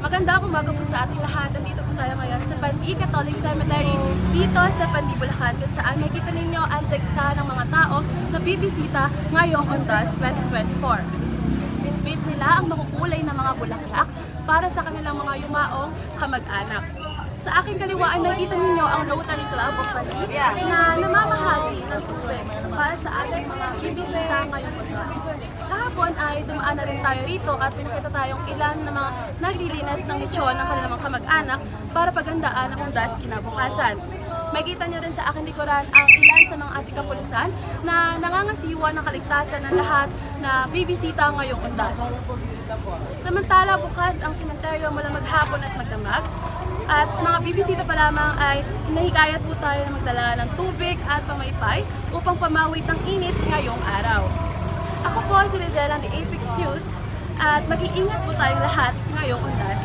Maganda umaga po sa ating lahat. Nandito po tayo ngayon sa Pandi Catholic Cemetery dito sa Pandi, Bulacan kung saan makikita ninyo ang teksa ng mga tao na bibisita ngayong Ondas 2024. Bitbit nila ang makukulay na mga bulaklak para sa kanilang mga yumaong kamag-anak. Sa aking kaliwaan, nakikita ninyo ang Rotary Club of Pandi na namamahagi ng tubig para sa ating mga bibisita ngayong Ondas. Kahapon ay dumaan na rin tayo rito at pinakita tayong ilan na mga naglilinis ng lechon ng kanilang mga kamag-anak para paghandaan ang undas kinabukasan. Makita nyo rin sa aking likuran ang ilan sa mga ating kapulisan na nangangasiwa ng kaligtasan ng lahat na bibisita ngayong undas. Samantala, bukas ang sementeryo mula maghapon at magdamag. At sa mga bibisita pa lamang ay hinahikayat po tayo na magdala ng tubig at pamaypay upang pamawit ng init ngayong araw. Ako si Rizal ng The Apex News. At mag-iingat po tayong lahat ngayong undas